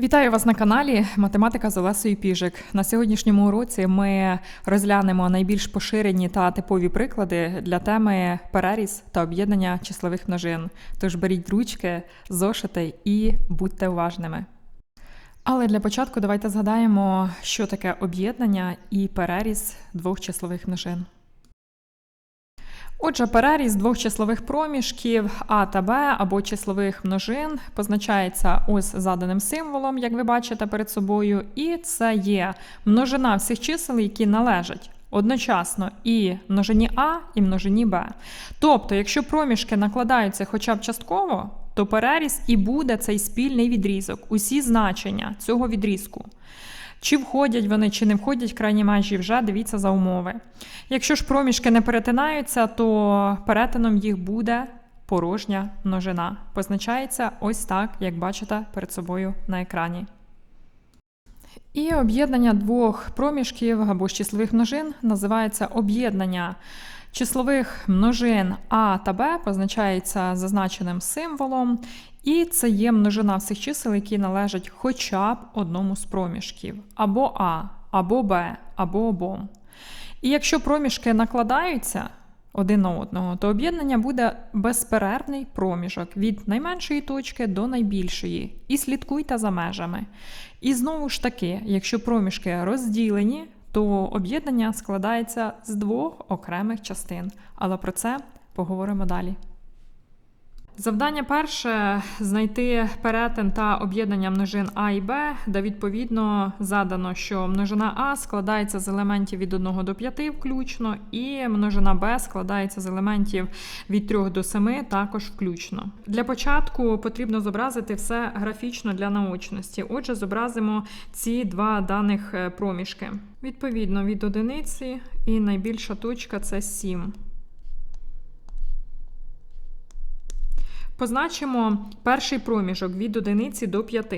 Вітаю вас на каналі Математика з Олесою Піжик. На сьогоднішньому уроці ми розглянемо найбільш поширені та типові приклади для теми переріз та об'єднання числових множин. Тож беріть ручки, зошити і будьте уважними. Але для початку давайте згадаємо, що таке об'єднання і переріз двох числових множин. Отже, переріз двох числових проміжків А та Б або числових множин позначається ось заданим символом, як ви бачите перед собою, і це є множина всіх чисел, які належать одночасно і множині А, і множині Б. Тобто, якщо проміжки накладаються хоча б частково, то переріз і буде цей спільний відрізок, усі значення цього відрізку. Чи входять вони, чи не входять крайні межі, вже дивіться за умови. Якщо ж проміжки не перетинаються, то перетином їх буде порожня множина. Позначається ось так, як бачите перед собою на екрані. І об'єднання двох проміжків або ж числових множин називається об'єднання числових множин А та Б, позначається зазначеним символом. І це є множина всіх чисел, які належать хоча б одному з проміжків, або А, або Б, або обом. І якщо проміжки накладаються один на одного, то об'єднання буде безперервний проміжок від найменшої точки до найбільшої. І слідкуйте за межами. І знову ж таки, якщо проміжки розділені, то об'єднання складається з двох окремих частин. Але про це поговоримо далі. Завдання перше знайти перетин та об'єднання множин А і Б, де відповідно задано, що множина А складається з елементів від 1 до 5 включно, і множина Б складається з елементів від 3 до 7 також включно. Для початку потрібно зобразити все графічно для наочності. Отже, зобразимо ці два даних е, проміжки. Відповідно, від одиниці і найбільша точка це 7. Позначимо перший проміжок від одиниці до 5.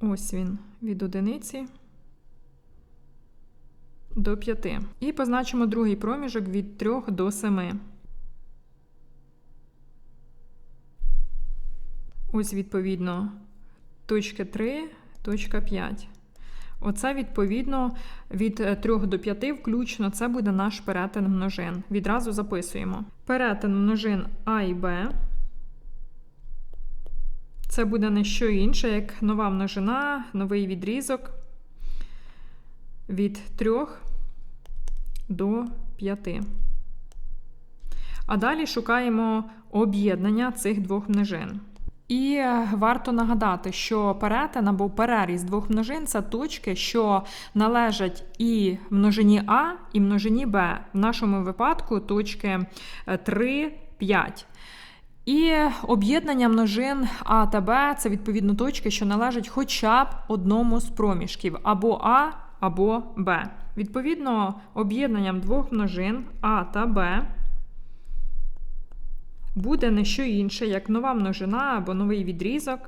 Ось він від одиниці до 5. І позначимо другий проміжок від 3 до 7. Ось, відповідно, точка 3, точка 5. Оце, відповідно, від 3 до 5 включно це буде наш перетин множин. Відразу записуємо. Перетин множин А і Б. Це буде не що інше, як нова множина, новий відрізок від 3 до 5. А далі шукаємо об'єднання цих двох множин. І варто нагадати, що перетин або переріз двох множин це точки, що належать і множині А, і множині Б. В нашому випадку точки 3, 5. І об'єднання множин А та Б це відповідно точки, що належать хоча б одному з проміжків або А, або Б. Відповідно, об'єднанням двох множин А та Б буде не що інше, як нова множина або новий відрізок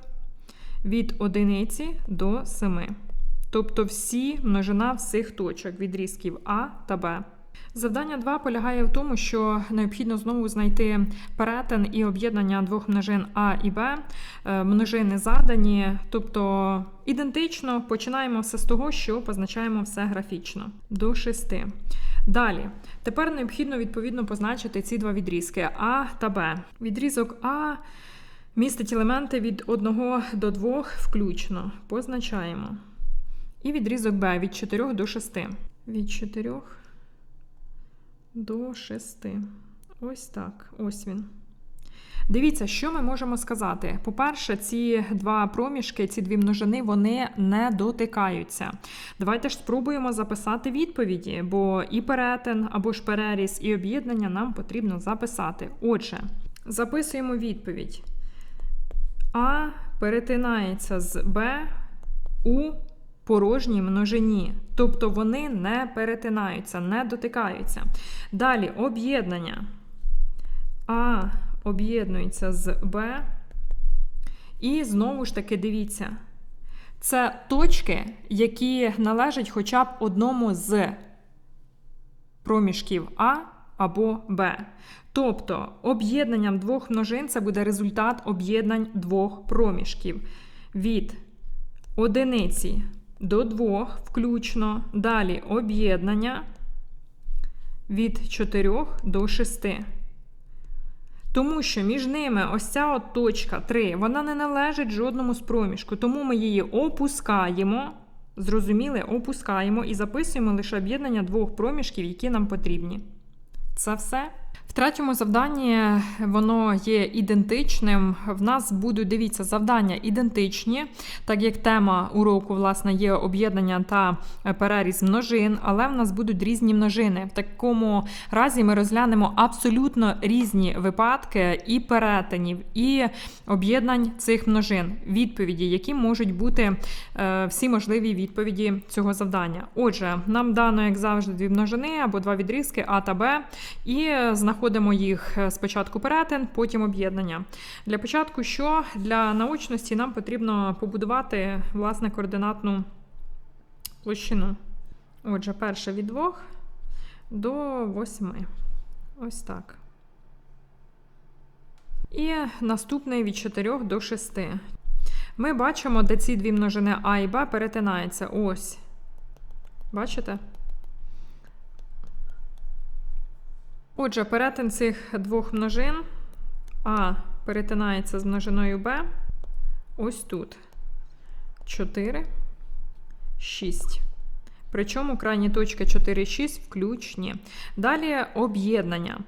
від одиниці до 7. Тобто всі множина всіх точок відрізків А та Б. Завдання 2 полягає в тому, що необхідно знову знайти перетин і об'єднання двох множин А і Б. Е, множини задані, тобто ідентично починаємо все з того, що позначаємо все графічно до 6. Далі, тепер необхідно відповідно позначити ці два відрізки А та Б. Відрізок А містить елементи від 1 до 2 включно. Позначаємо. І відрізок Б від 4 до 6. Від 4 до 6. Ось так. Ось він. Дивіться, що ми можемо сказати. По-перше, ці два проміжки, ці дві множини, вони не дотикаються. Давайте ж спробуємо записати відповіді, бо і перетин або ж переріз, і об'єднання нам потрібно записати. Отже, записуємо відповідь. А перетинається з Б у порожній множині. Тобто вони не перетинаються, не дотикаються. Далі об'єднання. А об'єднується з Б. І знову ж таки, дивіться. Це точки, які належать хоча б одному з проміжків А або Б. Тобто об'єднанням двох множин це буде результат об'єднань двох проміжків від одиниці до 2 включно. Далі об'єднання від 4 до 6. Тому що між ними ось ця от точка 3, вона не належить жодному з проміжку, тому ми її опускаємо. Зрозуміли, опускаємо і записуємо лише об'єднання двох проміжків, які нам потрібні. Це все. В третьому завданні воно є ідентичним. В нас будуть, дивіться, завдання ідентичні, так як тема уроку, власне, є об'єднання та переріз множин, але в нас будуть різні множини. В такому разі ми розглянемо абсолютно різні випадки і перетинів, і об'єднань цих множин, відповіді, які можуть бути е, всі можливі відповіді цього завдання. Отже, нам дано, як завжди, дві множини або два відрізки А та Б, і знаходимо їх е, спочатку перетин, потім об'єднання. Для початку, що для наочності нам потрібно побудувати власне координатну площину. Отже, перше від 2 до 8. Ось так. І наступний від 4 до 6. Ми бачимо, де ці дві множини А і Б перетинаються. Ось. Бачите? Отже, перетин цих двох множин А перетинається з множиною Б. Ось тут. 4, 6. Причому крайні точки 4 6 включні. Далі об'єднання.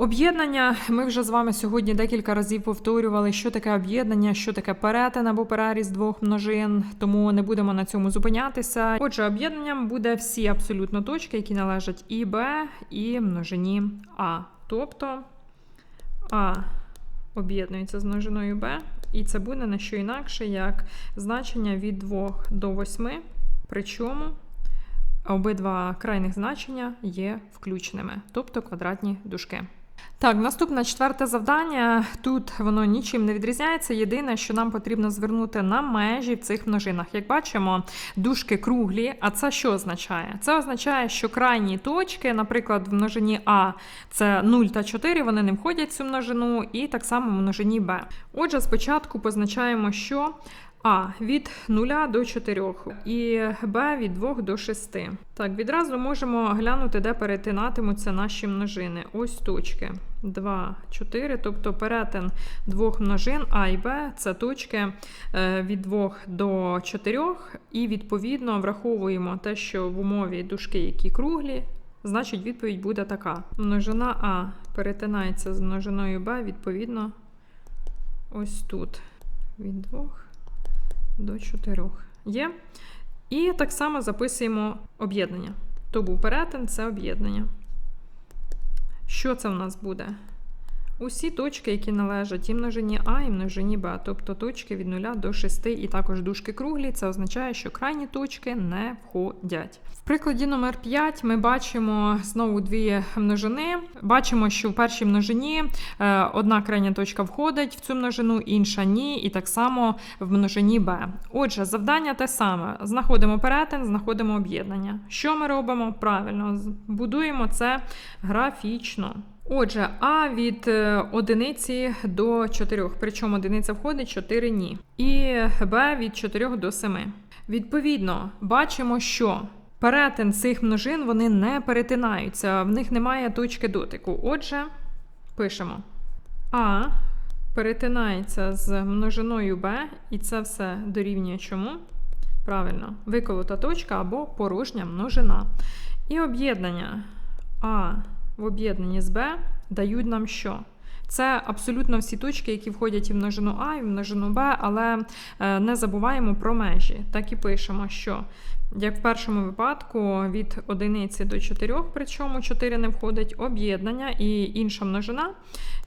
Об'єднання, ми вже з вами сьогодні декілька разів повторювали, що таке об'єднання, що таке перетин або переріз двох множин, тому не будемо на цьому зупинятися. Отже, об'єднанням буде всі абсолютно точки, які належать і Б, і множині А. Тобто А об'єднується з множиною Б, і це буде не що інакше, як значення від 2 до 8, причому обидва крайних значення є включеними, тобто квадратні дужки. Так, наступне четверте завдання. Тут воно нічим не відрізняється. Єдине, що нам потрібно звернути на межі в цих множинах. Як бачимо, дужки круглі. А це що означає? Це означає, що крайні точки, наприклад, в множині А це 0 та 4, вони не входять в цю множину, і так само в множині Б. Отже, спочатку позначаємо, що а від 0 до 4 і Б від 2 до 6. Так, відразу можемо глянути, де перетинатимуться наші множини. Ось точки 2, 4, тобто перетин двох множин А і Б це точки е, від 2 до 4, і відповідно враховуємо те, що в умові дужки, які круглі. Значить, відповідь буде така: множина А перетинається з множиною Б, відповідно, ось тут від 2 до 4 є. І так само записуємо об'єднання. То був перетин це об'єднання. Що це у нас буде? Усі точки, які належать і множині А, і множині Б, тобто точки від 0 до 6, і також дужки круглі, це означає, що крайні точки не входять. В прикладі номер 5 ми бачимо знову дві множини. Бачимо, що в першій множині е, одна крайня точка входить в цю множину, інша ні, і так само в множині Б. Отже, завдання те саме: знаходимо перетин, знаходимо об'єднання. Що ми робимо? Правильно, будуємо це графічно. Отже, А від е, одиниці до 4, причому одиниця входить, 4 ні. І Б від 4 до 7. Відповідно, бачимо, що перетин цих множин вони не перетинаються, в них немає точки дотику. Отже, пишемо А перетинається з множиною Б, і це все дорівнює чому? Правильно, виколота точка або порожня множина. І об'єднання А в об'єднанні з b дають нам що? Це абсолютно всі точки, які входять і в множину А, і в множину Б, але е, не забуваємо про межі. Так і пишемо, що як в першому випадку від 1 до 4, причому 4 не входить, об'єднання і інша множина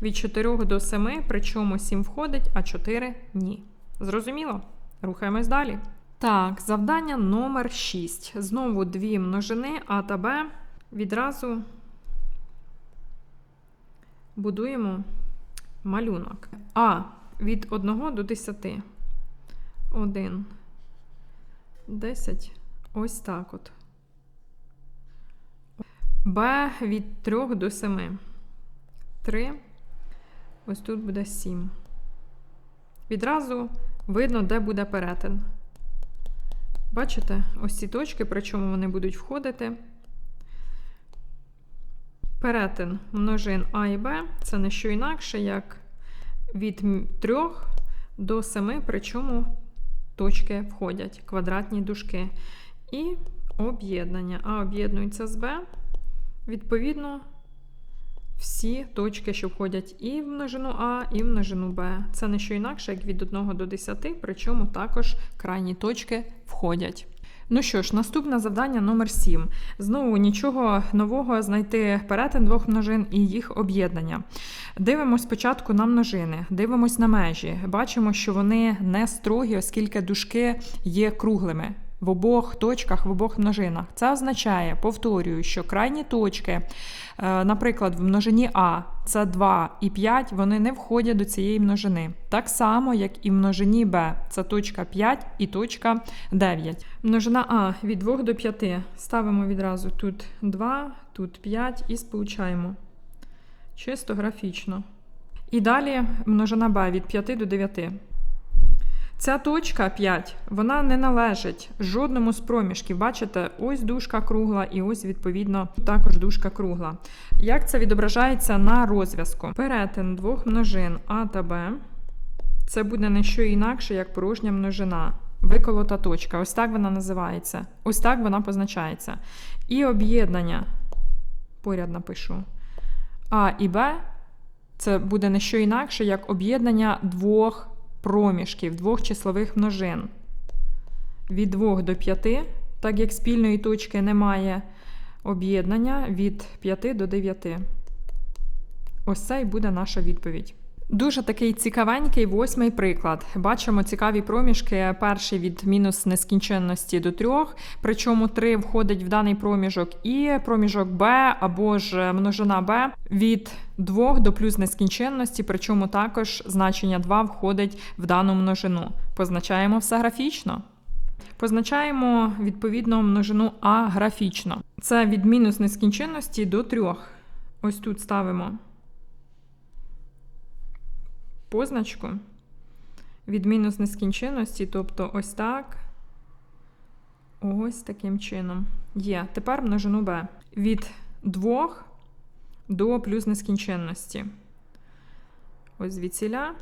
від 4 до 7, причому 7 входить, а 4 ні. Зрозуміло? Рухаємось далі. Так, завдання номер 6. Знову дві множини А та Б. Відразу будуємо малюнок. А від 1 до 10. 1, 10. Ось так от. Б від 3 до 7. 3. Ось тут буде 7. Відразу видно, де буде перетин. Бачите, ось ці точки, при чому вони будуть входити. Перетин множин А і Б це не що інакше, як від 3 до 7, причому точки входять, квадратні дужки. І об'єднання. А об'єднується з Б, відповідно, всі точки, що входять і в множину А, і в множину Б. Це не що інакше, як від 1 до 10, причому також крайні точки входять. Ну що ж, наступне завдання номер 7. Знову нічого нового знайти перетин двох множин і їх об'єднання. Дивимось спочатку на множини, дивимось на межі. Бачимо, що вони не строгі, оскільки дужки є круглими. В обох точках, в обох множинах. Це означає, повторюю, що крайні точки, е, наприклад, в множині А це 2 і 5, вони не входять до цієї множини. Так само, як і в множині Б, це точка 5 і точка 9. Множина А від 2 до 5. Ставимо відразу тут 2, тут 5 і сполучаємо. Чисто графічно. І далі множина Б від 5 до 9. Ця точка 5, вона не належить жодному з проміжків. Бачите, ось дужка кругла, і ось, відповідно, також дужка кругла. Як це відображається на розв'язку? Перетин двох множин А та Б. Це буде не що інакше, як порожня множина. Виколота точка. Ось так вона називається. Ось так вона позначається. І об'єднання. Поряд напишу. А і Б. Це буде не що інакше, як об'єднання двох проміжків двох числових множин від 2 до 5, так як спільної точки немає об'єднання від 5 до 9. Ось це і буде наша відповідь. Дуже такий цікавенький восьмий приклад. Бачимо цікаві проміжки. Перший від мінус нескінченності до 3, причому 3 входить в даний проміжок, і проміжок Б або ж множина Б від 2 до плюс нескінченності, причому також значення 2 входить в дану множину. Позначаємо все графічно. Позначаємо відповідно множину А графічно. Це від мінус нескінченності до 3. Ось тут ставимо позначку від мінус нескінченності, тобто ось так. Ось таким чином. Є. Тепер множину b. Від 2 до плюс нескінченності. Ось звідсіля.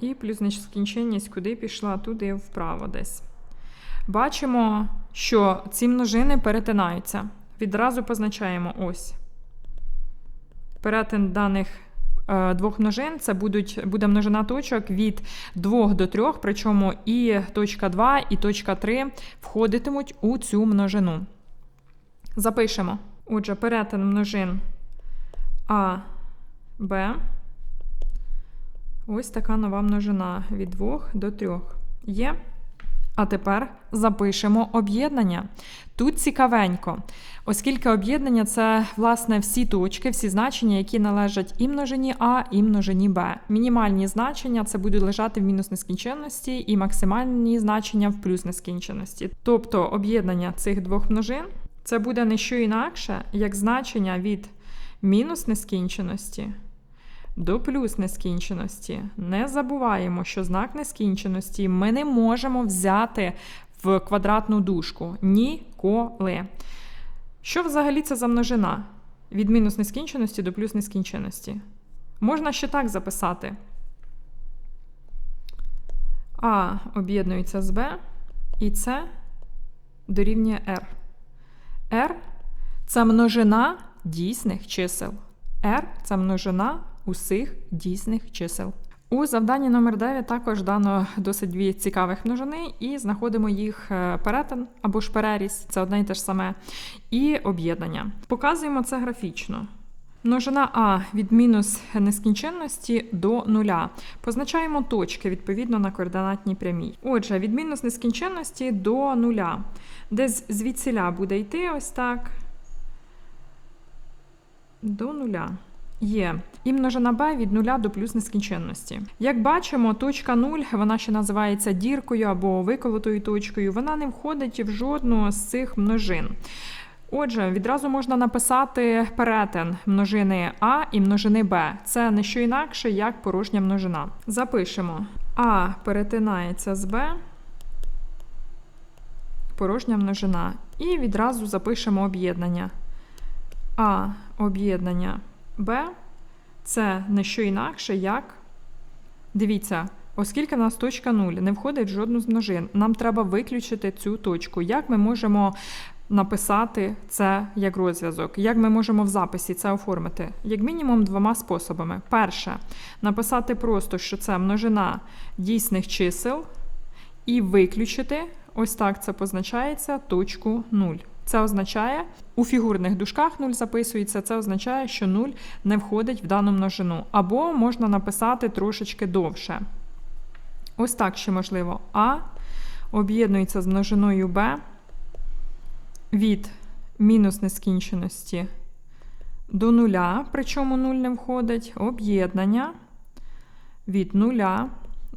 І плюс нескінченність куди пішла, туди вправо десь. Бачимо, що ці множини перетинаються. Відразу позначаємо ось. Перетин даних двох множин це будуть, буде множина точок від 2 до 3, причому і точка 2, і точка 3 входитимуть у цю множину. Запишемо. Отже, перетин множин А, Б. Ось така нова множина від 2 до 3. Є. А тепер запишемо об'єднання. Тут цікавенько, оскільки об'єднання це власне всі точки, всі значення, які належать і множині А, і множині Б. Мінімальні значення це будуть лежати в мінус нескінченності, і максимальні значення в плюс нескінченності. Тобто об'єднання цих двох множин це буде не що інакше, як значення від мінус нескінченості до плюс нескінченості. Не забуваємо, що знак нескінченості ми не можемо взяти в квадратну дужку. Ніколи. Що взагалі це за множина? Від мінус нескінченості до плюс нескінченості. Можна ще так записати. А об'єднується з Б, і С дорівнює R. R це множина дійсних чисел. R це множина усіх дійсних чисел. У завданні номер 9 також дано досить дві цікавих множини, і знаходимо їх е, перетин або ж переріз, це одне і те ж саме, і об'єднання. Показуємо це графічно. Множина А від мінус нескінченності до нуля. Позначаємо точки відповідно на координатній прямій. Отже, від мінус нескінченності до нуля. Десь звідсіля буде йти ось так. До нуля. Є і множина b від нуля до плюс нескінченності. Як бачимо, точка 0, вона ще називається діркою або виколотою точкою, вона не входить в жодну з цих множин. Отже, відразу можна написати перетин множини А і множини Б. Це не що інакше, як порожня множина. Запишемо А перетинається з Б, порожня множина. І відразу запишемо об'єднання. А об'єднання Б це не що інакше, як. Дивіться, оскільки в нас точка 0 не входить в жодну з множин, нам треба виключити цю точку. Як ми можемо написати це як розв'язок? Як ми можемо в записі це оформити? Як мінімум двома способами. Перше, написати просто, що це множина дійсних чисел, і виключити, ось так це позначається, точку 0. Це означає, у фігурних дужках 0 записується, це означає, що 0 не входить в дану множину. Або можна написати трошечки довше. Ось так ще можливо. А об'єднується з множиною Б від мінус нескінченості до нуля, причому 0 не входить, об'єднання від нуля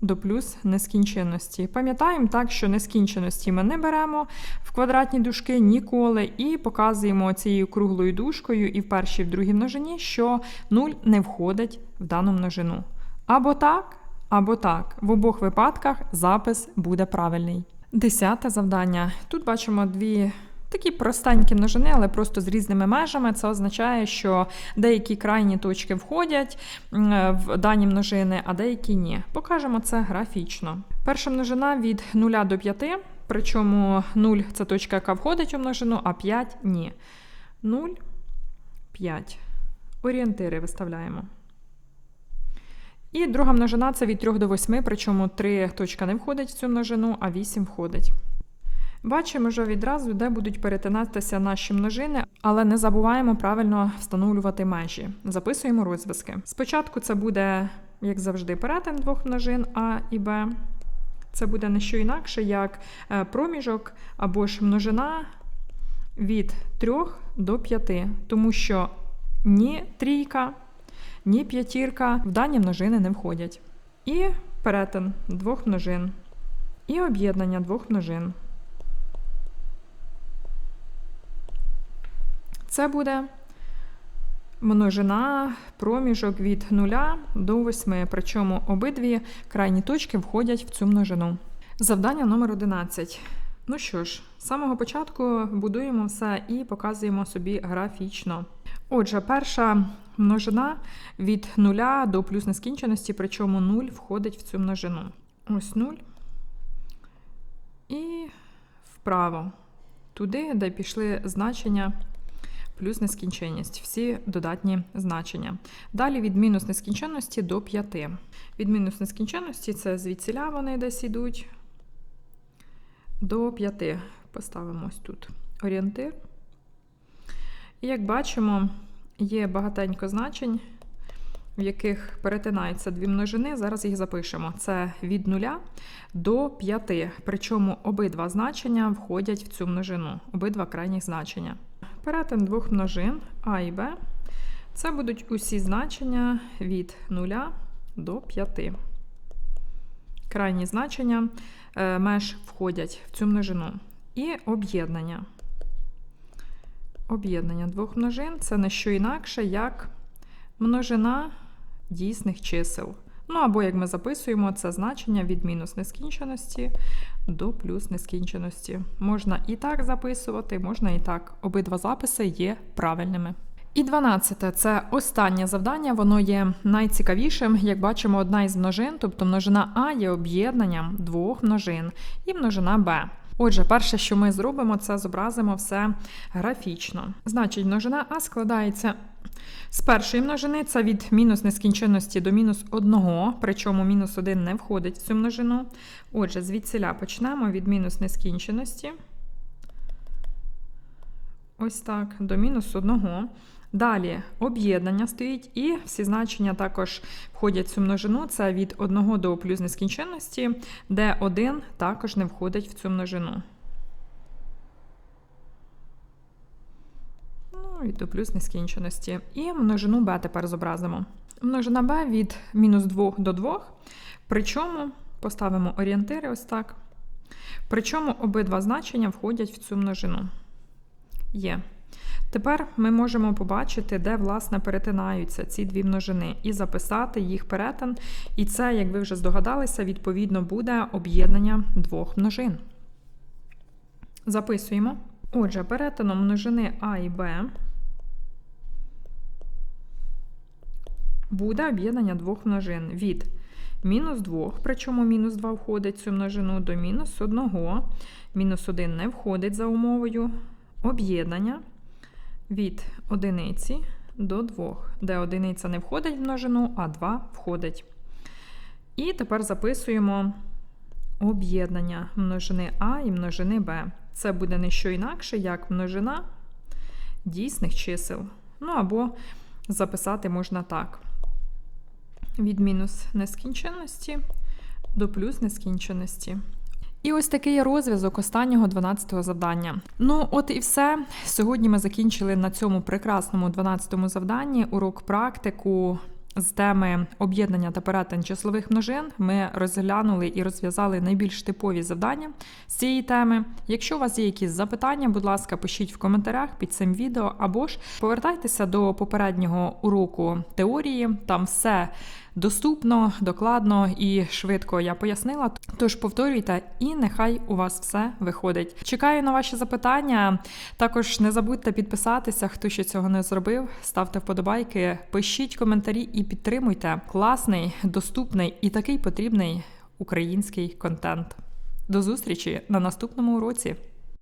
до плюс нескінченності. Пам'ятаємо так, що нескінченності ми не беремо в квадратні дужки ніколи, і показуємо цією круглою дужкою і в першій, і в другій множині, що 0 не входить в дану множину. Або так, або так. В обох випадках запис буде правильний. Десяте завдання. Тут бачимо дві. Такі простенькі множини, але просто з різними межами. Це означає, що деякі крайні точки входять в дані множини, а деякі ні. Покажемо це графічно. Перша множина від 0 до 5, причому 0 це точка, яка входить у множину, а 5 ні. 0, 5. Орієнтири виставляємо. І друга множина це від 3 до 8, причому 3 точка не входить в цю множину, а 8 входить. Бачимо вже відразу, де будуть перетинатися наші множини, але не забуваємо правильно встановлювати межі. Записуємо розв'язки. Спочатку це буде, як завжди, перетин двох множин А і Б. Це буде не що інакше, як е, проміжок або ж множина від 3 до 5, тому що ні трійка, ні п'ятірка в дані множини не входять. І перетин двох множин, і об'єднання двох множин. Це буде множина проміжок від 0 до 8, причому обидві крайні точки входять в цю множину. Завдання номер 11. Ну що ж, з самого початку будуємо все і показуємо собі графічно. Отже, перша множина від 0 до плюс нескінченості, причому 0 входить в цю множину. Ось 0. І вправо. Туди, де пішли значення плюс нескінченність, всі додатні значення. Далі від мінус нескінченності до 5. Від мінус нескінченності це звідсіля вони десь йдуть. До 5. Поставимо ось тут орієнтир. І як бачимо, є багатенько значень, в яких перетинаються дві множини. Зараз їх запишемо. Це від 0 до 5. Причому обидва значення входять в цю множину, обидва крайніх значення. Перетин двох множин А і Б. Це будуть усі значення від 0 до 5. Крайні значення е, меж входять в цю множину. І об'єднання. Об'єднання двох множин це не що інакше, як множина дійсних чисел. Ну або, як ми записуємо, це значення від мінус нескінченості до плюс нескінченості. Можна і так записувати, можна і так. Обидва записи є правильними. І 12 це останнє завдання, воно є найцікавішим. Як бачимо, одна із множин, тобто множина А є об'єднанням двох множин і множина Б. Отже, перше, що ми зробимо, це зобразимо все графічно. Значить, множина А складається з першої множини, це від мінус нескінченності до мінус 1, причому мінус 1 не входить в цю множину. Отже, звідсіля почнемо від мінус нескінченості. Ось так, до мінус 1. Далі об'єднання стоїть, і всі значення також входять в цю множину. Це від 1 до плюс нескінченності, де 1 також не входить в цю множину. Ну і до плюс нескінченості. І множину b тепер зобразимо. Множина b від мінус 2 до 2. Причому поставимо орієнтири ось так. Причому обидва значення входять в цю множину. Є. Тепер ми можемо побачити, де, власне, перетинаються ці дві множини, і записати їх перетин. І це, як ви вже здогадалися, відповідно буде об'єднання двох множин. Записуємо. Отже, перетином множини А і Б буде об'єднання двох множин від мінус 2, причому мінус 2 входить цю множину до мінус 1. Мінус 1 не входить за умовою об'єднання від одиниці до 2, де одиниця не входить в множину, а 2 входить. І тепер записуємо об'єднання множини А і множини Б. Це буде не що інакше, як множина дійсних чисел. Ну або записати можна так: від мінус нескінченності до плюс нескінченності. І ось такий розв'язок останнього 12-го завдання. Ну, от і все. Сьогодні ми закінчили на цьому прекрасному 12-му завданні урок практику. З теми об'єднання та перетин числових множин ми розглянули і розв'язали найбільш типові завдання з цієї теми. Якщо у вас є якісь запитання, будь ласка, пишіть в коментарях під цим відео, або ж повертайтеся до попереднього уроку теорії. Там все доступно, докладно і швидко я пояснила. Тож повторюйте, і нехай у вас все виходить. Чекаю на ваші запитання. Також не забудьте підписатися, хто ще цього не зробив. Ставте вподобайки, пишіть коментарі і підтримуйте класний, доступний і такий потрібний український контент. До зустрічі на наступному уроці.